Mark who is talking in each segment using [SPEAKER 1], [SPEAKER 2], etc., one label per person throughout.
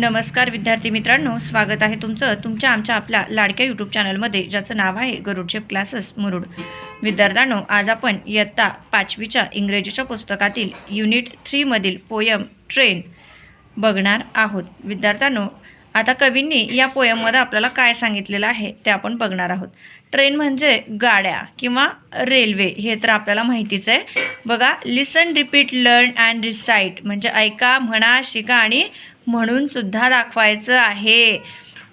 [SPEAKER 1] नमस्कार विद्यार्थी मित्रांनो स्वागत आहे तुमचं तुमच्या आमच्या आपल्या लाडक्या यूट्यूब चॅनलमध्ये ज्याचं नाव आहे गरुडशेप क्लासेस मुरुड. विद्यार्थ्यांनो आज आपण इयत्ता पाचवीच्या इंग्रजीच्या पुस्तकातील युनिट थ्रीमधील पोयम ट्रेन बघणार आहोत. विद्यार्थ्यांनो आता कवींनी या पोयममध्ये आपल्याला काय सांगितलेलं आहे ते आपण बघणार आहोत. ट्रेन म्हणजे गाड्या किंवा रेल्वे हे तर आपल्याला माहितीच आहे. बघा listen repeat learn and recite म्हणजे ऐका म्हणा शिका आणि म्हणून सुद्धा दाखवायचं आहे.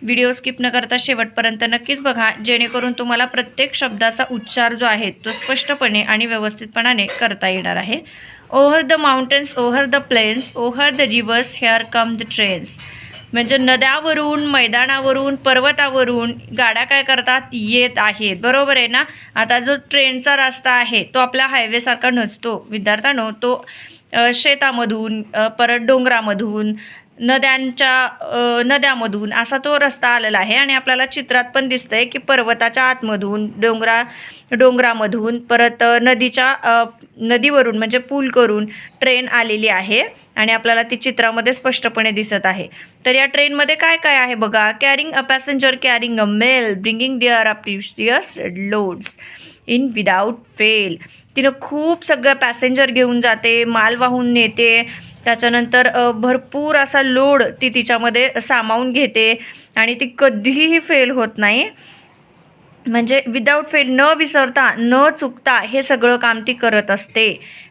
[SPEAKER 1] व्हिडिओ स्किप न करता शेवटपर्यंत नक्कीच बघा जेणेकरून तुम्हाला प्रत्येक शब्दाचा उच्चार जो आहे तो स्पष्टपणे आणि व्यवस्थितपणाने करता येणार आहे. Over the mountains over the plains over the rivers here come the trains. म्हणजे नद्यावरून मैदानावरून पर्वतावरून गाड्या काय करतात? येत आहेत. बरोबर आहे ना? आता जो ट्रेनचा रस्ता आहे तो आपल्या हायवेसारखा नसतो. विद्यार्थ्यांनो तो शेतामधून परत डोंगरामधून नद्यांच्या नद्यामधून असा तो रस्ता आलेला आहे आणि आपल्याला चित्रात पण दिसतंय की पर्वताच्या आतमधून डोंगरा डोंगरामधून परत नदीच्या नदीवरून म्हणजे पूल करून ट्रेन आलेली आहे आणि आपल्याला ती चित्रामध्ये स्पष्टपणे दिसत आहे. तर या ट्रेनमध्ये काय काय आहे बघा? Carrying a passenger carrying a mail bringing their a loads in without fail तिनं खूप सगळं पॅसेंजर घेऊन जाते माल वाहून नेते त्याच्यानंतर भरपूर असा लोड ती तिच्यामध्ये सामावून घेते आणि ती कधीही फेल होत नाही. म्हणजे विदाऊट फेल न विसरता न चुकता हे सगळं काम ती करत असते.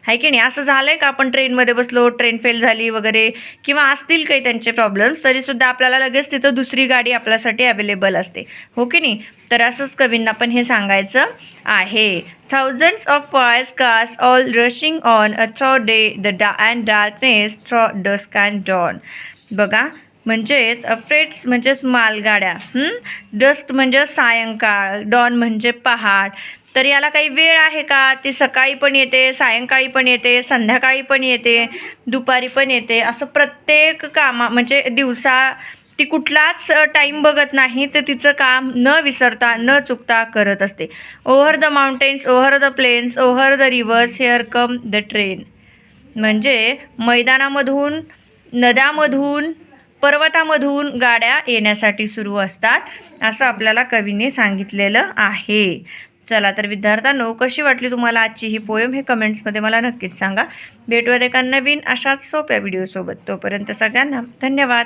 [SPEAKER 1] आहे की नाही? असं झालं आहे का आपण ट्रेनमध्ये बसलो ट्रेन फेल झाली वगैरे? किंवा असतील काही त्यांचे प्रॉब्लेम्स तरीसुद्धा आपल्याला लगेच तिथं दुसरी गाडी आपल्यासाठी अवेलेबल असते. हो की नाही? तर असंच कवींना पण हे सांगायचं आहे. Thousands of fires cars all rushing on a through day the डा and darkness through dusk and dawn बघा म्हणजेच फ्रेट्स म्हणजेच मालगाड्या डस्ट म्हणजे सायंकाळ डॉन म्हणजे पहाट. तर याला काही वेळ आहे का? ती सकाळी पण येते सायंकाळी पण येते संध्याकाळी पण येते दुपारी पण येते. असं प्रत्येक कामा म्हणजे दिवसा ती कुठलाच टाईम बघत नाही तर तिचं काम न विसरता न चुकता करत असते. Over the mountains over the plains over the rivers here come the train म्हणजे मैदानामधून नद्यामधून पर्वतामधून गाड्या येण्यासाठी सुरू असतात असं आपल्याला कवीने सांगितलेलं आहे. चला तर विद्यार्थ्यांनो कशी वाटली तुम्हाला आजची ही पोयम हे कमेंट्समध्ये मला नक्कीच सांगा. भेटूयात एका नवीन अशाच सोप्या व्हिडिओसोबत तोपर्यंत सगळ्यांना धन्यवाद.